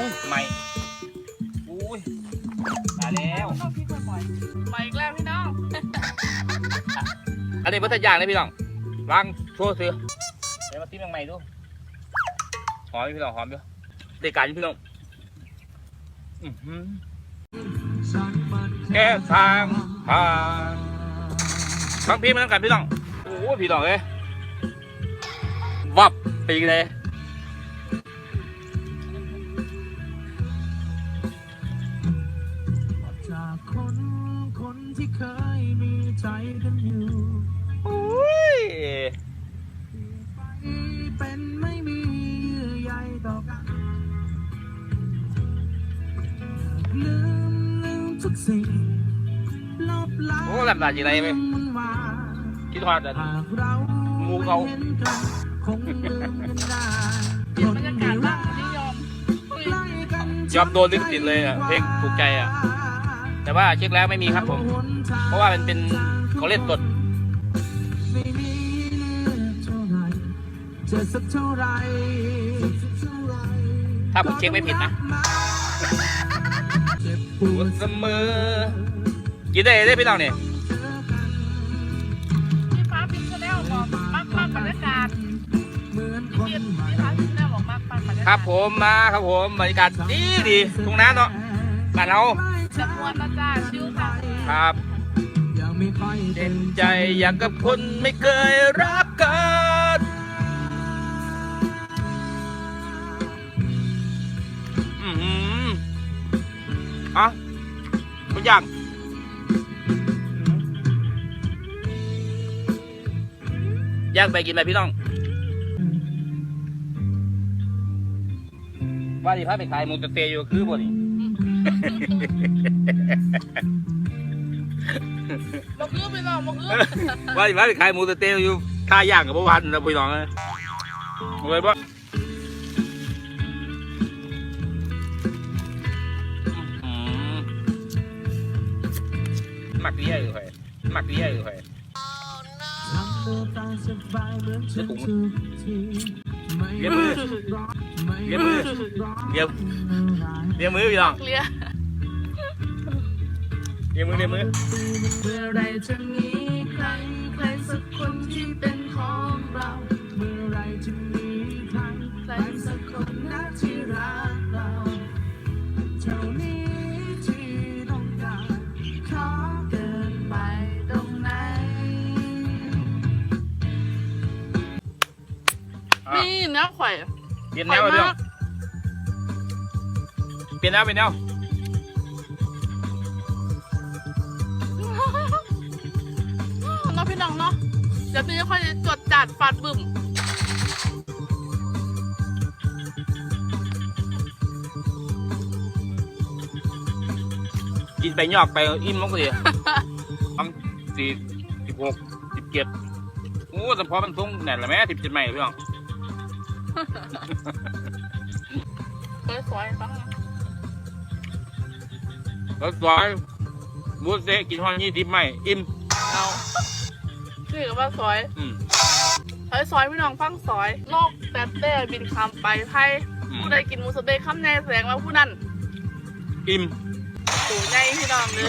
อุ้ยใหม่อุ้ยมาแล้วชอบพี่บ่อยๆมาอีกแล้วพี่น้อง อันนี้เพิ่งย่างเลยพี่น้องวางโชว์ซื้อเดี๋ยวมาติ้มยังใหม่ดูหอมอยู่พี่น้องหอมอยู่เด็กการอยู่พี่น้องอื้อหือแค่ทางผ่านฟังพี่มันกันพี่น้องโอ้โหพี่น้องเอ้ยวับปีกเลย ที่เคยมีใจกันอยู่อุ้ยเป็นไม่มีเยื่อใยต่อกันลืมลืมทุกสิ่งลบล้างโอ้หลับตาจีไรไหมมันมาคิดฮอดอันหากเรางูเขาไม่ห็นกันคงลืมกันได้เปลี่ยนบรรยากาศบ้างนิยมคุยใกล้กันยอมโดนลิขสิทธิ์เลยอะเพลงถูกใจอะ แต่ว่าเช็คแล้วไม่มีครับผม เพราะว่ามันเป็นเขาเล่นสดไม่มีเลือกเท่าไหร่จะสักเท่าไหร่ถ้าผมเช็คไม่ผิดนะปวดเสมอกินได้ได้พี่น้องเนี่ยพี่ฟ้าพิมพ์ชาแนลบอกมากมากบรรยากาศเหมือนคพี่ฟ้าพิมพ์ชาแนลบอกมากมากบรรยากาศครับผมมาครับผมบรรยากาศดีดีทุ่งนาเนาะบ้านเรา จะมวนนะจ้าชิวค่ะครับ ยังไม่ค่อยเต็มใจอยากกับคนไม่เคยรักกัน อือหืออะทุกอย่างย่างไปกินไปพี่น้อง ว่าดีพาไปขายหมูสะเตย์อยู่คือบ่นี่ มาคือพี่น้องมาคือว่าดิว่าไปขายหมูสะเต๊ะอยู่ท่าย่างกับพ่อวันนะพี่น้องเลยเลยปะอืมมักดีใหญ่อยู่ไยมักดีใหญ่อยู่ไยทำตัวตามสบายเหมือนฉันทุกทีไม่เลี้ยงมือร้อนไม่เลี้ยงมือร้อนเลี้ยงอะไรเลี้ยงมือพี่น้องเคลีย ร์เลี้ยงมือเลี้ยงมือเมื่อไรจะมีใครใครสักคนที่เป็นของเรา เมื่อไรจะมีใครใครสักคนนะที่รักเราเท่านี้ที่ต้องการขอเกินไปตรงไหนอะนี่เนื้อข่อยเปลี่ยนข่แนอยวไปพี่น้มาอกงเปลี่ยนแนวเปลี่ยนแนว พี่น้องเนาะเดี๋ยวนี้ค่อยจดจัดฟาดบึ้มกินไปยอกไปอิ่มลงก็ดีทำสี่สิบหกสิบเจ็ดโอ้แต่พอมันทรงแน่นละแม่สิบเจ็ดใหม่พี่น้องสวยๆบ้างแล้วซอยบูเซ่กินห้องยี่สิบไม่อิ่มเอา ชื่อว่าซอยอืม ซอยซอยพี่น้องฟังซอยโลกแต่เต้บินคำไปไพ่อืม ผู้ใดกินหมูสะเต๊ะคำแน่แสดงว่าผู้นั้นอิ่ม สูงใหญ่พี่น้องเด้อ